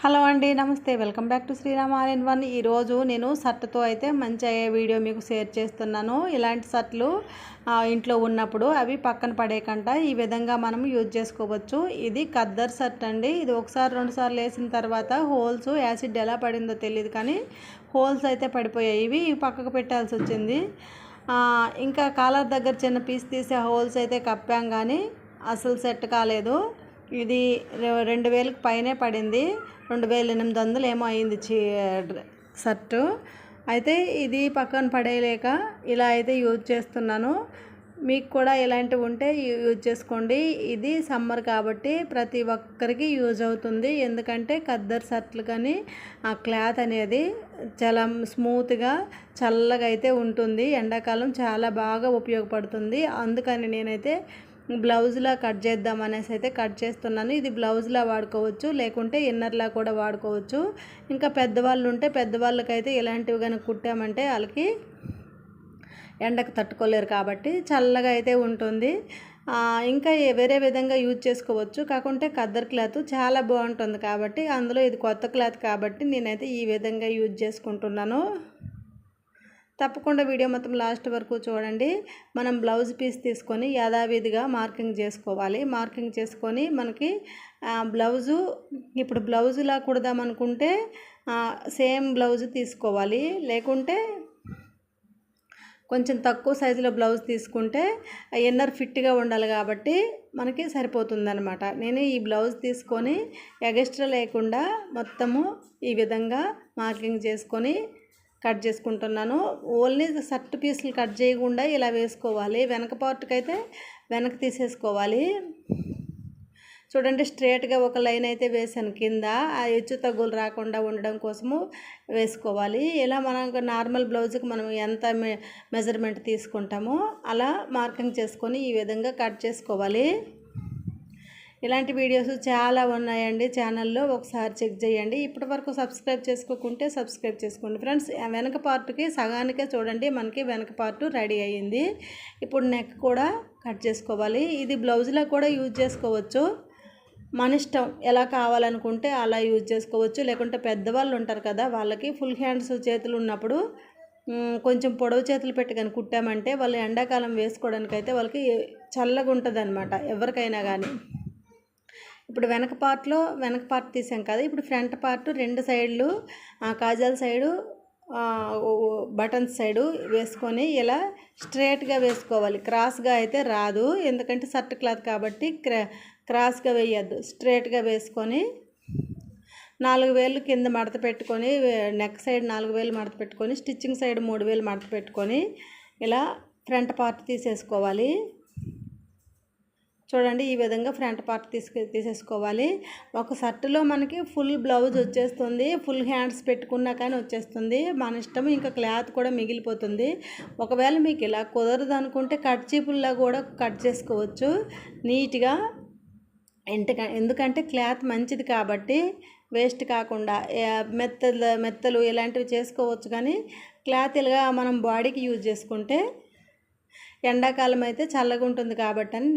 Hello అండి నమస్తే. Welcome back to Sriram all in one. ఈరోజు నేను షర్ట్తో అయితే మంచి వీడియో మీకు షేర్ చేస్తున్నాను. ఇలాంటి షర్ట్లు ఇంట్లో ఉన్నప్పుడు అవి పక్కన పడేయకుండా ఈ విధంగా మనం యూజ్ చేసుకోవచ్చు. ఇది కద్దర్ షర్ట్ అండి. ఇది ఒకసారి రెండు సార్లు వేసిన తర్వాత హోల్స్ యాసిడ్ ఎలా పడిందో తెలియదు కానీ హోల్స్ అయితే పడిపోయాయి. ఇవి పక్కకు పెట్టాల్సి వచ్చింది. ఇంకా కాలర్ దగ్గర చిన్న పీస్ తీసే హోల్స్ అయితే కప్పాం కానీ అసలు సెట్ కాలేదు. ఇది రెండు వేలకు పైనే పడింది. రెండు వేల ఎనిమిది వందలు ఏమో అయింది చీ షర్టు అయితే ఇది పక్కన పడేయలేక ఇలా అయితే యూజ్ చేస్తున్నాను. మీకు కూడా ఇలాంటివి ఉంటే యూజ్ చేసుకోండి. ఇది సమ్మర్ కాబట్టి ప్రతి ఒక్కరికి యూజ్ అవుతుంది. ఎందుకంటే కద్దర్ షర్ట్లు కానీ ఆ క్లాత్ అనేది చాలా స్మూత్గా చల్లగా అయితే ఉంటుంది. ఎండాకాలం చాలా బాగా ఉపయోగపడుతుంది. అందుకని నేనైతే బ్లౌజ్లా కట్ చేద్దాం అనేసి అయితే కట్ చేస్తున్నాను. ఇది బ్లౌజ్లా వాడుకోవచ్చు లేకుంటే ఇన్నర్లా కూడా వాడుకోవచ్చు. ఇంకా పెద్దవాళ్ళు ఉంటే పెద్దవాళ్ళకైతే ఇలాంటివి కనుక కుట్టామంటే వాళ్ళకి ఎండకు తట్టుకోలేరు కాబట్టి చల్లగా అయితే ఉంటుంది. ఇంకా వేరే విధంగా యూజ్ చేసుకోవచ్చు. కాకుంటే కద్దర్ క్లాత్ చాలా బాగుంటుంది కాబట్టి అందులో ఇది కొత్త క్లాత్ కాబట్టి నేనైతే ఈ విధంగా యూజ్ చేసుకుంటున్నాను. తప్పకుండా వీడియో మొత్తం లాస్ట్ వరకు చూడండి. మనం బ్లౌజ్ పీస్ తీసుకొని యథావిధిగా మార్కింగ్ చేసుకోవాలి. మార్కింగ్ చేసుకొని మనకి బ్లౌజు ఇప్పుడు బ్లౌజులా కుడదామనుకుంటే సేమ్ బ్లౌజ్ తీసుకోవాలి. లేకుంటే కొంచెం తక్కువ సైజులో బ్లౌజ్ తీసుకుంటే ఎన్నర్ ఫిట్గా ఉండాలి కాబట్టి మనకి సరిపోతుందనమాట నేను ఈ బ్లౌజ్ తీసుకొని ఎగస్ట్రా లేకుండా మొత్తము ఈ విధంగా మార్కింగ్ చేసుకొని కట్ చేసుకుంటున్నాను. ఓన్లీ షర్ట్ పీసులు కట్ చేయకుండా ఇలా వేసుకోవాలి. వెనక పార్ట్కి అయితే వెనక తీసేసుకోవాలి. చూడండి స్ట్రేట్గా ఒక లైన్ అయితే వేసాను కింద ఆ హెచ్చు తగ్గులు రాకుండా ఉండడం కోసము వేసుకోవాలి. ఇలా మనం నార్మల్ బ్లౌజ్కి మనం ఎంత మె మెజర్మెంట్ తీసుకుంటామో అలా మార్కింగ్ చేసుకొని ఈ విధంగా కట్ చేసుకోవాలి. ఇలాంటి వీడియోస్ చాలా ఉన్నాయండి ఛానల్లో. ఒకసారి చెక్ చేయండి. ఇప్పటి వరకు సబ్స్క్రైబ్ చేసుకోకుంటే సబ్స్క్రైబ్ చేసుకోండి. ఫ్రెండ్స్ వెనక పార్ట్కి సగానికే చూడండి. మనకి వెనక పార్ట్ రెడీ అయ్యింది. ఇప్పుడు నెక్ కూడా కట్ చేసుకోవాలి. ఇది బ్లౌజ్లో కూడా యూజ్ చేసుకోవచ్చు. మన ఇష్టం ఎలా కావాలనుకుంటే అలా యూజ్ చేసుకోవచ్చు. లేకుంటే పెద్దవాళ్ళు ఉంటారు కదా వాళ్ళకి ఫుల్ హ్యాండ్స్ చేతులు ఉన్నప్పుడు కొంచెం పొడవు చేతులు పెట్టి కానీ కుట్టామంటే వాళ్ళు ఎండాకాలం వేసుకోవడానికి అయితే వాళ్ళకి చల్లగా ఉంటుంది అనమాట ఎవరికైనా కానీ ఇప్పుడు వెనక పార్ట్లో వెనక పార్ట్ తీసాం కదా ఇప్పుడు ఫ్రంట్ పార్ట్ రెండు సైడ్లు కాజాల సైడు బటన్స్ సైడు వేసుకొని ఇలా స్ట్రేట్గా వేసుకోవాలి. క్రాస్గా అయితే రాదు ఎందుకంటే షర్ట్ క్లాత్ కాబట్టి క్రా క్రాస్గా వేయద్దు. స్ట్రేట్గా వేసుకొని నాలుగు వేలు కింద మడత పెట్టుకొని నెక్ సైడ్ నాలుగు వేలు మడత పెట్టుకొని స్టిచ్చింగ్ సైడ్ మూడు వేలు మడత పెట్టుకొని ఇలా ఫ్రంట్ పార్ట్ తీసేసుకోవాలి. చూడండి ఈ విధంగా ఫ్రంట్ పార్ట్ తీసుకు తీసేసుకోవాలి. ఒక షర్టులో మనకి ఫుల్ బ్లౌజ్ వచ్చేస్తుంది ఫుల్ హ్యాండ్స్ పెట్టుకున్నా కానీ వచ్చేస్తుంది. మన ఇష్టం ఇంకా క్లాత్ కూడా మిగిలిపోతుంది. ఒకవేళ మీకు ఇలా కుదరదు అనుకుంటే కట్ చీపుల్లా కూడా కట్ చేసుకోవచ్చు. నీట్గా ఎంతక ఎందుకంటే క్లాత్ మంచిది కాబట్టి వేస్ట్ కాకుండా మెత్తలు మెత్తలు ఇలాంటివి చేసుకోవచ్చు కానీ క్లాత్ ఇలాగా మనం బాడీకి యూజ్ చేసుకుంటే ఎండాకాలం అయితే చల్లగా ఉంటుంది కాబట్టి అని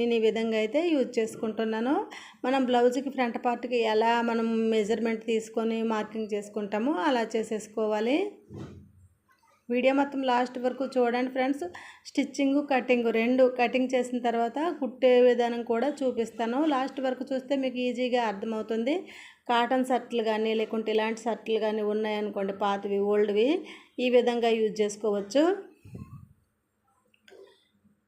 నేను ఈ విధంగా అయితే యూజ్ చేసుకుంటున్నాను. మనం బ్లౌజ్కి ఫ్రంట్ పార్ట్కి ఎలా మనం మెజర్మెంట్ తీసుకొని మార్కింగ్ చేసుకుంటామో అలా చేసేసుకోవాలి. వీడియో మొత్తం లాస్ట్ వరకు చూడండి ఫ్రెండ్స్. స్టిచ్చింగ్ కటింగ్ రెండు కటింగ్ చేసిన తర్వాత కుట్టే విధానం కూడా చూపిస్తాను. లాస్ట్ వరకు చూస్తే మీకు ఈజీగా అర్థమవుతుంది. కాటన్ షర్ట్లు కానీ లేకుంటే ఇలాంటి షర్ట్లు కానీ ఉన్నాయనుకోండి పాతవి ఓల్డ్వి ఈ విధంగా యూజ్ చేసుకోవచ్చు.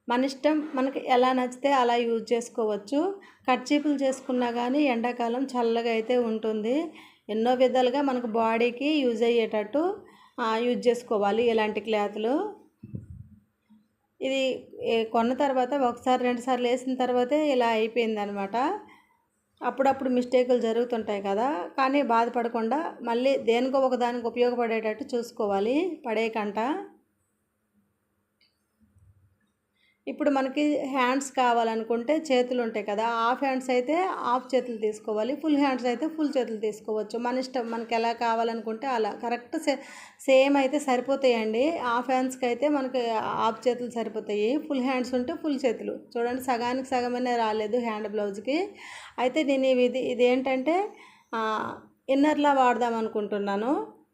మన ఇష్టం మనకి ఎలా నచ్చితే అలా యూజ్ చేసుకోవచ్చు. కర్చీపులు చేసుకున్నా కానీ ఎండాకాలం చల్లగా అయితే ఉంటుంది. ఎన్నో విధాలుగా మనకు బాడీకి యూజ్ అయ్యేటట్టు యూజ్ చేసుకోవాలి ఇలాంటి క్లాత్లు. ఇది కొన్న తర్వాత ఒకసారి రెండు సార్లు వేసిన తర్వాతే ఇలా అయిపోయింది అనమాట అప్పుడప్పుడు మిస్టేకులు జరుగుతుంటాయి కదా. కానీ బాధపడకుండా మళ్ళీ దేనికో ఒకదానికి ఉపయోగపడేటట్టు చూసుకోవాలి. పడేకంట ఇప్పుడు మనకి హ్యాండ్స్ కావాలనుకుంటే చేతులు ఉంటాయి కదా హాఫ్ హ్యాండ్స్ అయితే హాఫ్ చేతులు తీసుకోవాలి ఫుల్ హ్యాండ్స్ అయితే ఫుల్ చేతులు తీసుకోవచ్చు. మన ఇష్టం మనకి ఎలా కావాలనుకుంటే అలా. కరెక్ట్ సే సేమ్ అయితే సరిపోతాయండి. హాఫ్ హ్యాండ్స్కి అయితే మనకి హాఫ్ చేతులు సరిపోతాయి. ఫుల్ హ్యాండ్స్ ఉంటే ఫుల్ చేతులు. చూడండి సగానికి సగమనే రాలేదు హ్యాండ్ బ్లౌజ్కి. అయితే నేను ఇది ఇది ఏంటంటే ఇన్నర్లా వాడదాం అనుకుంటున్నాను.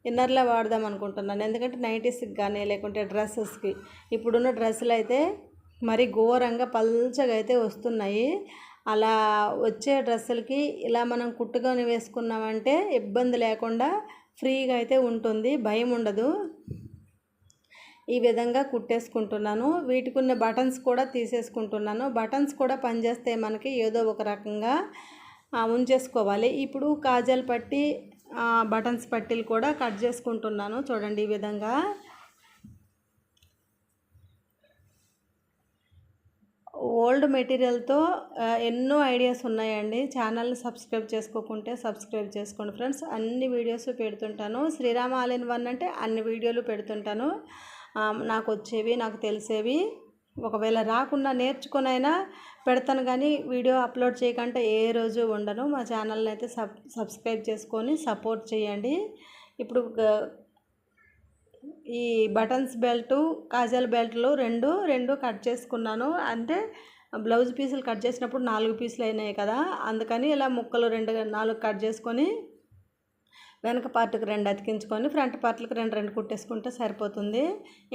ఇన్నర్లా వాడదాం అనుకుంటున్నాను. ఎందుకంటే నైటీస్కి కానీ లేకుంటే డ్రెస్సెస్కి ఇప్పుడున్న డ్రెస్సులు అయితే మరి ఘోరంగా పల్చగా అయితే వస్తున్నాయి. అలా వచ్చే డ్రెస్సులకి ఇలా మనం కుట్టుకొని వేసుకున్నామంటే ఇబ్బంది లేకుండా ఫ్రీగా అయితే ఉంటుంది. భయం ఉండదు. ఈ విధంగా కుట్టేసుకుంటున్నాను. వీటికి ఉన్న బటన్స్ కూడా తీసేసుకుంటున్నాను. బటన్స్ కూడా పనిచేస్తే మనకి ఏదో ఒక రకంగా ఉంచేసుకోవాలి. ఇప్పుడు కాజల్ పట్టి బటన్స్ పట్టీలు కూడా కట్ చేసుకుంటున్నాను. చూడండి ఈ విధంగా. ఓల్డ్ మెటీరియల్తో ఎన్నో ఐడియాస్ ఉన్నాయండి. ఛానల్ని సబ్స్క్రైబ్ చేసుకోకుంటే సబ్స్క్రైబ్ చేసుకోండి ఫ్రెండ్స్. అన్ని వీడియోస్ పెడుతుంటాను. శ్రీరామ ఆల్ ఇన్ వన్ అంటే అన్ని వీడియోలు పెడుతుంటాను. నాకు వచ్చేవి నాకు తెలిసేవి. ఒకవేళ రాకుండా నేర్చుకునైనా పెడతాను కానీ వీడియో అప్లోడ్ చేయకుండా ఏ రోజు ఉండను. మా ఛానల్ని అయితే సబ్ సబ్స్క్రైబ్ చేసుకొని సపోర్ట్ చేయండి. ఇప్పుడు ఈ బటన్స్ బెల్టు కాజల్ బెల్ట్లు రెండు రెండు కట్ చేసుకున్నాను. అంటే బ్లౌజ్ పీసులు కట్ చేసినప్పుడు నాలుగు పీసులు అయినాయి కదా. అందుకని ఇలా ముక్కలు రెండు నాలుగు కట్ చేసుకొని వెనక పార్ట్కి రెండు అతికించుకొని ఫ్రంట్ పార్ట్లకు రెండు రెండు కుట్టేసుకుంటే సరిపోతుంది.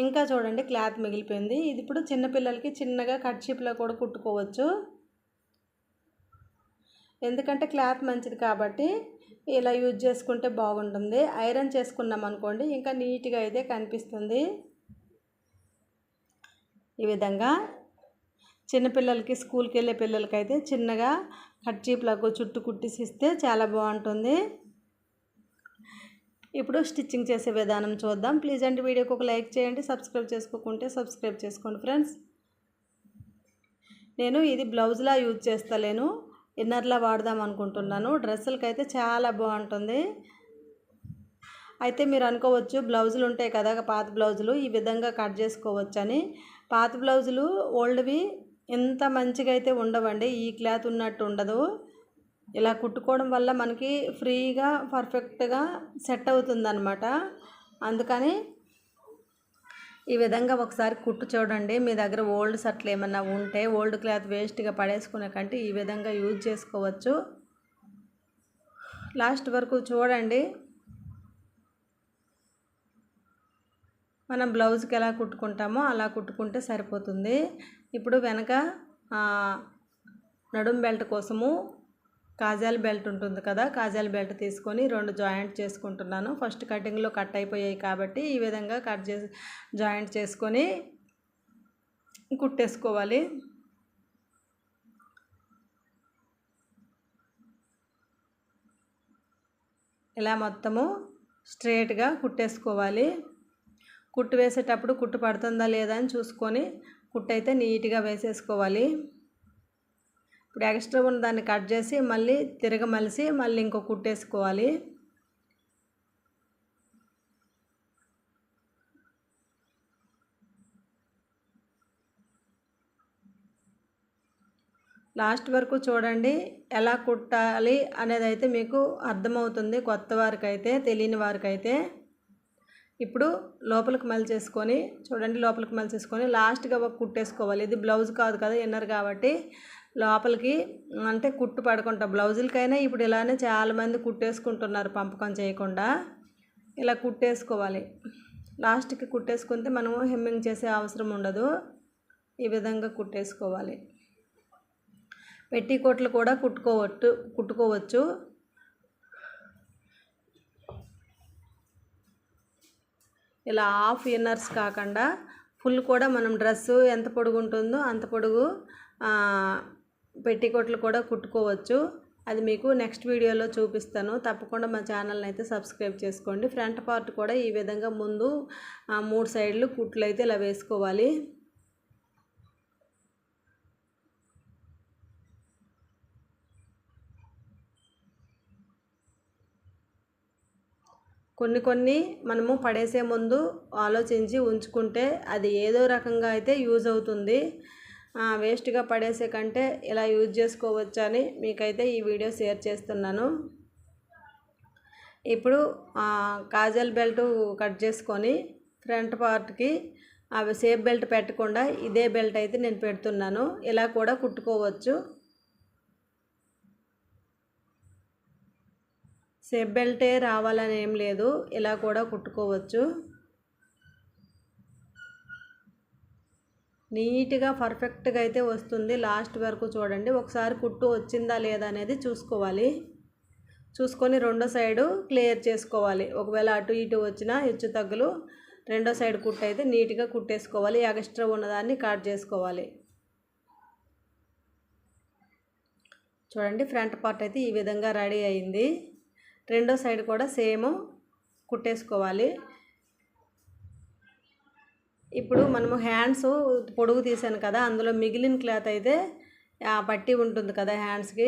ఇంకా చూడండి క్లాత్ మిగిలిపోయింది. ఇది ఇప్పుడు చిన్నపిల్లలకి చిన్నగా కట్ షీప్లో కూడా కుట్టుకోవచ్చు. ఎందుకంటే క్లాత్ మంచిది కాబట్టి ఇలా యూజ్ చేసుకుంటే బాగుంటుంది. ఐరన్ చేసుకున్నాం అనుకోండి ఇంకా నీట్గా అయితే కనిపిస్తుంది. ఈ విధంగా చిన్నపిల్లలకి స్కూల్కి వెళ్ళే పిల్లలకైతే చిన్నగా కట్చీప్లకు చుట్టు కుట్టిసి ఇస్తే చాలా బాగుంటుంది. ఇప్పుడు స్టిచ్చింగ్ చేసే విధానం చూద్దాం. ప్లీజ్ అండి వీడియోకి ఒక లైక్ చేయండి. సబ్స్క్రైబ్ చేసుకోకుంటే సబ్స్క్రైబ్ చేసుకోండి ఫ్రెండ్స్. నేను ఇది బ్లౌజ్లా యూజ్ చేస్తలేను. ఇన్నర్లా వాడదాం అనుకుంటున్నాను. డ్రెస్సులకి అయితే చాలా బాగుంటుంది. అయితే మీరు అనుకోవచ్చు బ్లౌజులు ఉంటాయి కదా పాత బ్లౌజులు ఈ విధంగా కట్ చేసుకోవచ్చు అని పాత బ్లౌజులు ఓల్డ్వి ఎంత మంచిగా అయితే ఉండవండి ఈ క్లాత్ ఉన్నట్టు ఉండదు. ఇలా కుట్టుకోవడం వల్ల మనకి ఫ్రీగా పర్ఫెక్ట్గా సెట్ అవుతుందన్నమాట. అందుకని ఈ విధంగా ఒకసారి కుట్టు చూడండి. మీ దగ్గర ఓల్డ్ సట్లు ఏమన్నా ఉంటే ఓల్డ్ క్లాత్ వేస్ట్గా పడేసుకునే కంటే ఈ విధంగా యూజ్ చేసుకోవచ్చు. లాస్ట్ వరకు చూడండి. మనం బ్లౌజ్కి ఎలా కుట్టుకుంటామో అలా కుట్టుకుంటే సరిపోతుంది. ఇప్పుడు వెనక నడుం బెల్ట్ కోసము కాజాల్ బెల్ట్ ఉంటుంది కదా కాజాల్ బెల్ట్ తీసుకొని రెండు జాయింట్ చేసుకుంటున్నాను. ఫస్ట్ కటింగ్లో కట్ అయిపోయాయి కాబట్టి ఈ విధంగా కట్ చేసి జాయింట్ చేసుకొని కుట్టేసుకోవాలి. ఇలా మొత్తము స్ట్రేట్గా కుట్టేసుకోవాలి. కుట్టు వేసేటప్పుడు కుట్టు పడుతుందా లేదా అని చూసుకొని కుట్టు అయితే నీట్గా వేసేసుకోవాలి. ఇప్పుడు ఎక్స్ట్రా ఉన్న దాన్ని కట్ చేసి మళ్ళీ తిరగమలిసి మళ్ళీ ఇంకో కుట్టేసుకోవాలి. లాస్ట్ వరకు చూడండి ఎలా కుట్టాలి అనేది అయితే మీకు అర్థమవుతుంది కొత్త వారికి అయితే తెలియని వారికి అయితే ఇప్పుడు లోపలికి మలిచేసుకొని చూడండి లోపలికి మలిచేసుకొని లాస్ట్గా ఒక కుట్టేసుకోవాలి. ఇది బ్లౌజ్ కాదు కదా ఇన్నర్ కాబట్టి లోపలికి అంటే కుట్టు పడకుండా బ్లౌజులకైనా ఇప్పుడు ఇలానే చాలామంది కుట్టేసుకుంటున్నారు పంపకం చేయకుండా. ఇలా కుట్టేసుకోవాలి. లాస్ట్కి కుట్టేసుకుంటే మనము హెమ్మింగ్ చేసే అవసరం ఉండదు. ఈ విధంగా కుట్టేసుకోవాలి. పెట్టికోట్లు కూడా కుట్టుకోవచ్చు కుట్టుకోవచ్చు. ఇలా హాఫ్ ఇన్నర్స్ కాకుండా ఫుల్ కూడా మనం డ్రెస్సు ఎంత పొడుగు ఉంటుందో అంత పొడుగు పెట్టికోట్లు కూడా కుట్టుకోవచ్చు. అది మీకు నెక్స్ట్ వీడియోలో చూపిస్తాను. తప్పకుండా మా ఛానల్ని అయితే సబ్స్క్రైబ్ చేసుకోండి. ఫ్రంట్ పార్ట్ కూడా ఈ విధంగా ముందు మూడు సైడ్లు కుట్లు అయితే ఇలా వేసుకోవాలి. కొన్ని కొన్ని మనము పడేసే ముందు ఆలోచించి ఉంచుకుంటే అది ఏదో రకంగా అయితే యూజ్ అవుతుంది. వేస్ట్గా పడేసే కంటే ఇలా యూజ్ చేసుకోవచ్చు అని మీకైతే ఈ వీడియో షేర్ చేస్తున్నాను. ఇప్పుడు కాజల్ బెల్ట్ కట్ చేసుకొని ఫ్రంట్ పార్ట్కి అవి సేఫ్ బెల్ట్ పెట్టకుండా ఇదే బెల్ట్ అయితే నేను పెడుతున్నాను. ఇలా కూడా కుట్టుకోవచ్చు. సేఫ్ బెల్టే రావాలని ఏం లేదు. ఇలా కూడా కుట్టుకోవచ్చు. నీట్గా పర్ఫెక్ట్గా అయితే వస్తుంది. లాస్ట్ వరకు చూడండి. ఒకసారి కుట్టు వచ్చిందా లేదా అనేది చూసుకోవాలి. చూసుకొని రెండో సైడు క్లియర్ చేసుకోవాలి. ఒకవేళ అటు ఇటు వచ్చిన హెచ్చు తగ్గులు రెండో సైడ్ కుట్టు అయితే నీట్గా కుట్టేసుకోవాలి. ఎక్స్ట్రా ఉన్నదాన్ని కట్ చేసుకోవాలి. చూడండి ఫ్రంట్ పార్ట్ అయితే ఈ విధంగా రెడీ అయింది. రెండో సైడ్ కూడా సేమ్ కుట్టేసుకోవాలి. ఇప్పుడు మనము హ్యాండ్స్ పొడుగు తీసాను కదా అందులో మిగిలిన క్లాత్ అయితే పట్టి ఉంటుంది కదా హ్యాండ్స్కి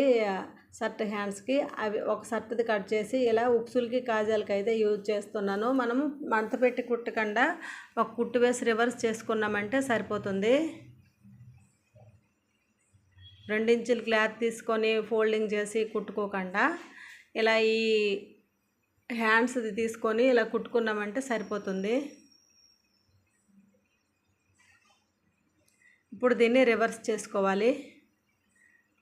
షర్ట్ హ్యాండ్స్కి అవి ఒక షర్ట్ది కట్ చేసి ఇలా ఉక్సులకి కాజాలకి అయితే యూజ్ చేస్తున్నాను. మనము మంత పెట్టి కుట్టకుండా ఒక కుట్టు వేసి రివర్స్ చేసుకున్నామంటే సరిపోతుంది. రెండించుల క్లాత్ తీసుకొని ఫోల్డింగ్ చేసి కుట్టుకోకుండా ఇలా ఈ హ్యాండ్స్ది తీసుకొని ఇలా కుట్టుకున్నామంటే సరిపోతుంది. ఇప్పుడు దీన్ని రివర్స్ చేసుకోవాలి.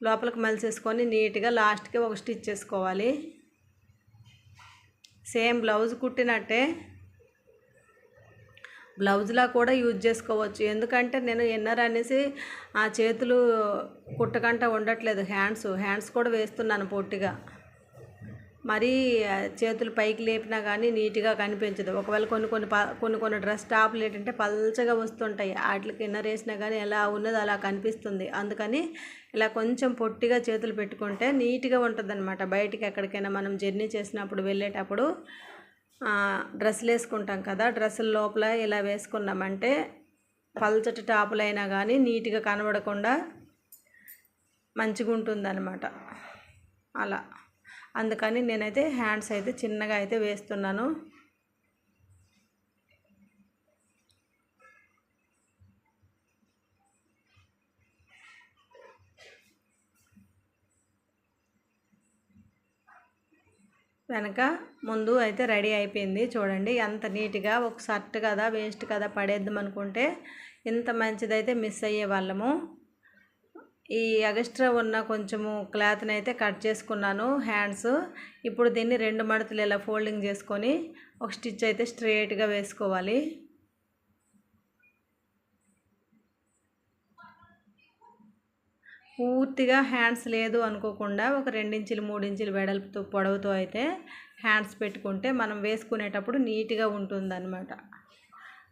లోపలికి మలిసేసుకొని నీట్గా లాస్ట్కి ఒక స్టిచ్ చేసుకోవాలి. Same blouse కుట్టినట్టే. బ్లౌజ్లా కూడా యూజ్ చేసుకోవచ్చు. ఎందుకంటే నేను ఎన్నర్ అనేసి ఆ చేతులు కుట్టకుండా ఉండట్లేదు. హ్యాండ్స్ హ్యాండ్స్ కూడా వేస్తున్నాను పొట్టిగా మరీ చేతులు పైకి లేపినా కానీ నీట్గా కనిపించదు. ఒకవేళ కొన్ని కొన్ని ప కొన్ని కొన్ని డ్రెస్ టాపులు ఏంటంటే పల్చగా వస్తుంటాయి. వాటికి ఇన్నర్ వేసినా కానీ ఎలా ఉన్నది అలా కనిపిస్తుంది. అందుకని ఇలా కొంచెం పొట్టిగా చేతులు పెట్టుకుంటే నీట్గా ఉంటుంది అనమాట బయటికి ఎక్కడికైనా మనం జర్నీ చేసినప్పుడు వెళ్ళేటప్పుడు డ్రెస్సులు వేసుకుంటాం కదా డ్రెస్సుల లోపల ఇలా వేసుకున్నామంటే పల్చటి టాపులైనా కానీ నీట్గా కనబడకుండా మంచిగా ఉంటుంది అలా. అందుకని నేనైతే హ్యాండ్స్ అయితే చిన్నగా అయితే వేస్తున్నాను. వెనక ముందు అయితే రెడీ అయిపోయింది. చూడండి ఎంత నీట్గా ఒక షర్ట్ కదా వేస్ట్ కదా పడేద్దాం అనుకుంటే ఇంత మంచిదైతే మిస్ అయ్యే వాళ్ళము. ఈ ఎగస్ట్రా ఉన్న కొంచెము క్లాత్ని అయితే కట్ చేసుకున్నాను హ్యాండ్స్. ఇప్పుడు దీన్ని రెండు మడతలు ఇలా ఫోల్డింగ్ చేసుకొని ఒక స్టిచ్ అయితే స్ట్రేట్గా వేసుకోవాలి. పూర్తిగా హ్యాండ్స్ లేదు అనుకోకుండా ఒక రెండించులు మూడించులు వెడల్పుతో పొడవుతో అయితే హ్యాండ్స్ పెట్టుకుంటే మనం వేసుకునేటప్పుడు నీట్గా ఉంటుందన్నమాట.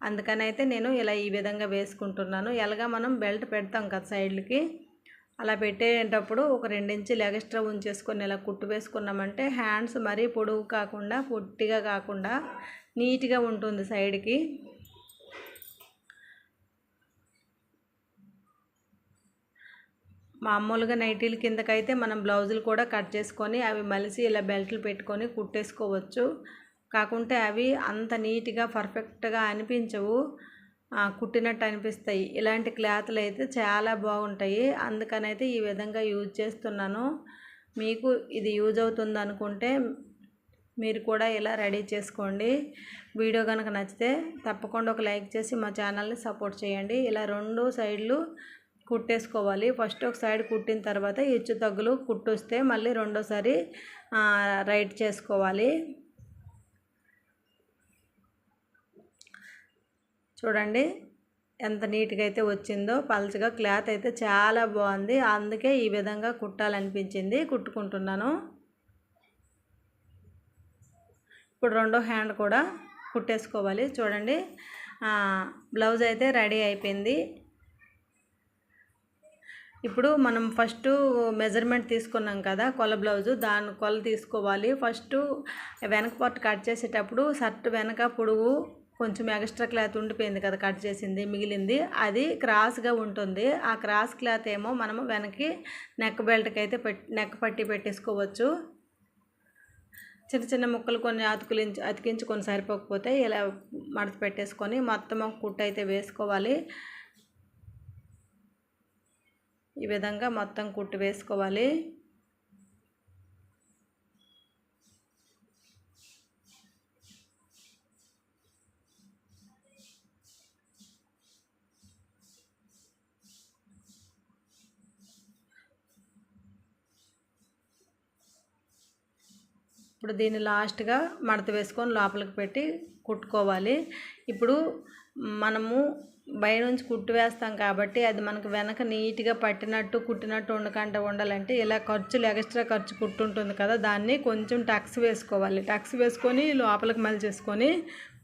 అందుకనైతే నేను ఇలా ఈ విధంగా వేసుకుంటున్నాను. ఎలాగా మనం బెల్ట్ పెడతాం కదా సైడ్లకి అలా పెట్టేటప్పుడు ఒక రెండించులు ఎక్స్ట్రా ఉంచేసుకొని ఇలా కుట్టు వేసుకున్నామంటే హ్యాండ్స్ మరీ పొడుగు కాకుండా పొట్టిగా కాకుండా నీట్గా ఉంటుంది సైడ్కి మామూలుగా నైటీల కిందకైతే మనం బ్లౌజులు కూడా కట్ చేసుకొని అవి మలిసి ఇలా బెల్ట్లు పెట్టుకొని కుట్టేసుకోవచ్చు. కాకుంటే అవి అంత నీట్గా పర్ఫెక్ట్గా అనిపించవు. కుట్టినట్టు అనిపిస్తాయి. ఇలాంటి క్లాత్లు అయితే చాలా బాగుంటాయి. అందుకనైతే ఈ విధంగా యూజ్ చేస్తున్నాను. మీకు ఇది యూజ్ అవుతుంది అనుకుంటే మీరు కూడా ఇలా రెడీ చేసుకోండి. వీడియో కనుక నచ్చితే తప్పకుండా ఒక లైక్ చేసి మా ఛానల్ని సపోర్ట్ చేయండి. ఇలా రెండు సైడ్లు కుట్టేసుకోవాలి. ఫస్ట్ ఒక సైడ్ కుట్టిన తర్వాత హెచ్చు తగ్గులు కుట్టొస్తే మళ్ళీ రెండోసారి రైట్ చేసుకోవాలి. చూడండి ఎంత నీట్గా అయితే వచ్చిందో పల్చగా క్లాత్ అయితే చాలా బాగుంది అందుకే ఈ విధంగా కుట్టాలనిపించింది కుట్టుకుంటున్నాను. ఇప్పుడు రెండో హ్యాండ్ కూడా కుట్టేసుకోవాలి. చూడండి బ్లౌజ్ అయితే రెడీ అయిపోయింది. ఇప్పుడు మనం ఫస్ట్ మెజర్మెంట్ తీసుకున్నాం కదా కొల బ్లౌజు దాని కొల తీసుకోవాలి. ఫస్ట్ వెనక పార్ట్ కట్ చేసేటప్పుడు షర్ట్ వెనక పొడుగు కొంచెం ఎక్స్ట్రా క్లాత్ ఉండిపోయింది కదా కట్ చేసింది మిగిలింది. అది క్రాస్గా ఉంటుంది. ఆ క్రాస్ క్లాత్ ఏమో మనము వెనక్కి నెక్ బెల్ట్కి అయితే పెట్ నెక్ పట్టి పెట్టేసుకోవచ్చు. చిన్న చిన్న ముక్కలు కొన్ని అతుకులించి అతికించుకొని సరిపోకపోతే ఇలా మడత పెట్టేసుకొని మొత్తం కుట్టు అయితే వేసుకోవాలి. ఈ విధంగా మొత్తం కుట్టు వేసుకోవాలి. ఇప్పుడు దీన్ని లాస్ట్గా మడత వేసుకొని లోపలికి పెట్టి కుట్టుకోవాలి. ఇప్పుడు మనము బయ నుంచి కుట్టు వేస్తాం కాబట్టి అది మనకు వెనక నీట్గా పట్టినట్టు కుట్టినట్టు ఉండకుండా ఉండాలంటే ఇలా ఖర్చులు ఎక్స్ట్రా ఖర్చు కుట్టుంటుంది కదా దాన్ని కొంచెం టక్స్ వేసుకోవాలి. టక్స్ వేసుకొని లోపలికి మలిచేసుకొని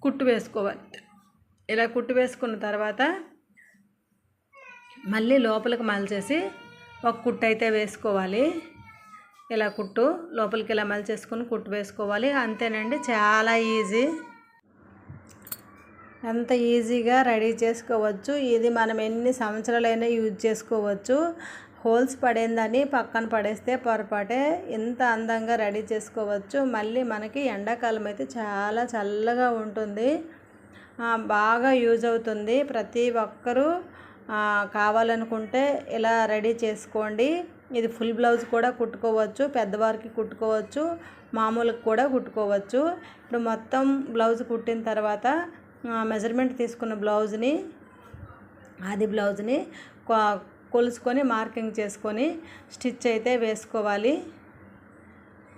కుట్టు వేసుకోవాలి. ఇలా కుట్టు వేసుకున్న తర్వాత మళ్ళీ లోపలికి మలిచేసి ఒక కుట్టు అయితే వేసుకోవాలి. ఇలా కుట్టు లోపలికి ఇలా మలిచేసుకొని కుట్టు వేసుకోవాలి. అంతేనండి చాలా ఈజీ. ఎంత ఈజీగా రెడీ చేసుకోవచ్చు. ఇది మనం ఎన్ని సంవత్సరాలైనా యూజ్ చేసుకోవచ్చు. హోల్స్ పడిందని పక్కన పడేస్తే పొరపాటే. ఎంత అందంగా రెడీ చేసుకోవచ్చు. మళ్ళీ మనకి ఎండాకాలం అయితే చాలా చల్లగా ఉంటుంది. బాగా యూజ్ అవుతుంది. ప్రతి ఒక్కరూ కావాలనుకుంటే ఇలా రెడీ చేసుకోండి. ఇది ఫుల్ బ్లౌజ్ కూడా కుట్టుకోవచ్చు పెద్దవారికి కుట్టుకోవచ్చు మామూలుగా కూడా కుట్టుకోవచ్చు. ఇప్పుడు మొత్తం బ్లౌజ్ కుట్టిన తర్వాత మెజర్మెంట్ తీసుకున్న బ్లౌజ్ని అది బ్లౌజ్ని కొలుసుకొని మార్కింగ్ చేసుకొని స్టిచ్ అయితే వేసుకోవాలి.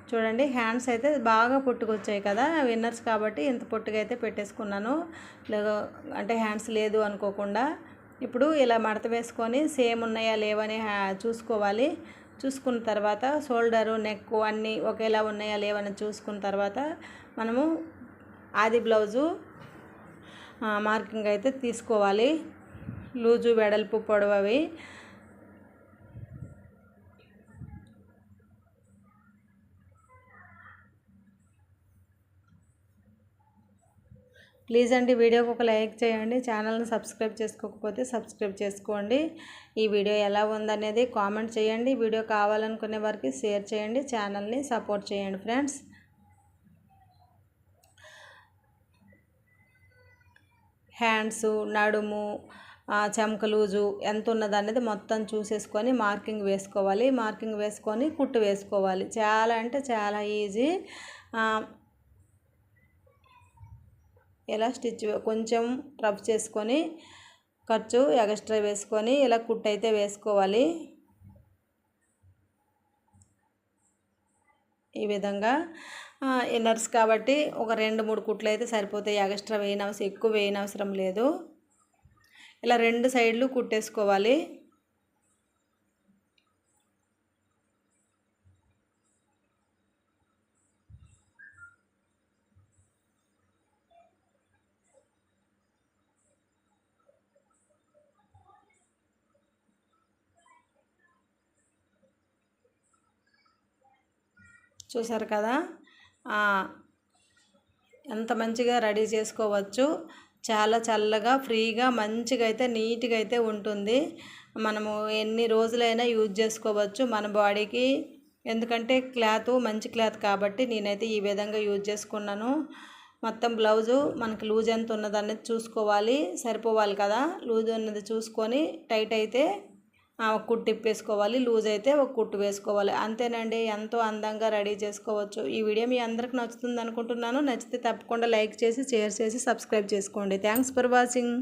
చూడండి హ్యాండ్స్ అయితే బాగా పుట్టుకొచ్చాయి కదా విన్నర్స్ కాబట్టి ఇంత పొట్టుగా అయితే పెట్టేసుకున్నాను. అంటే హ్యాండ్స్ లేదు అనుకోకుండా ఇప్పుడు ఇలా మడత వేసుకొని సేమ్ ఉన్నాయా లేవని చూసుకోవాలి. చూసుకున్న తర్వాత షోల్డరు నెక్ అన్నీ ఒకేలా ఉన్నాయా లేవని చూసుకున్న తర్వాత మనము ఆది బ్లౌజు మార్కింగ్ అయితే తీసుకోవాలి. లూజు వెడల్పు పొడవవి. ప్లీజ్ అండి వీడియోకి ఒక లైక్ చేయండి ఛానల్ని సబ్స్క్రైబ్ చేసుకోకపోతే సబ్స్క్రైబ్ చేసుకోండి. ఈ వీడియో ఎలా ఉందనేది కామెంట్ చేయండి వీడియో కావాలనుకునే వారికి షేర్ చేయండి ఛానల్ని సపోర్ట్ చేయండి ఫ్రెండ్స్. హ్యాండ్స్ నడుము చెమకలూజు ఎంత ఉన్నది అనేది మొత్తం చూసేసుకొని మార్కింగ్ వేసుకోవాలి. మార్కింగ్ వేసుకొని కుట్టు వేసుకోవాలి. చాలా అంటే చాలా ఈజీ. ఇలా స్టిచ్ కొంచెం రఫ్ చేసుకొని ఖర్చు ఎక్స్ట్రా వేసుకొని ఇలా కుట్ అయితే వేసుకోవాలి. ఈ విధంగా ఇన్నర్స్ కాబట్టి ఒక రెండు మూడు కుట్లు అయితే సరిపోతాయి. ఎక్స్ట్రా వేయనవసరం ఎక్కువ వేయనవసరం లేదు. ఇలా రెండు సైడ్లు కుట్టేసుకోవాలి. చూసారు కదా? ఎంత మంచిగా రెడీ చేసుకోవచ్చు. చాలా చల్లగా ఫ్రీగా మంచిగా అయితే నీట్గా అయితే ఉంటుంది. మనము ఎన్ని రోజులైనా యూజ్ చేసుకోవచ్చు మన బాడీకి. ఎందుకంటే క్లాత్ మంచి క్లాత్ కాబట్టి నేనైతే ఈ విధంగా యూజ్ చేసుకున్నాను. మొత్తం బ్లౌజు మనకి లూజ్ ఎంత ఉన్నదనేది చూసుకోవాలి. సరిపోవాలి కదా? లూజ్ ఉన్నది చూసుకొని టైట్ అయితే కుట్టు తిప్పేసుకోవాలి లూజ్ అయితే ఒక కుట్టు వేసుకోవాలి. అంతేనండి ఎంతో అందంగా రెడీ చేసుకోవచ్చు. ఈ వీడియో మీ అందరికి నచ్చుతుంది అనుకుంటున్నాను నచ్చితే తప్పకుండా లైక్ చేసి షేర్ చేసి సబ్స్క్రైబ్ చేసుకోండి. Thanks for watching.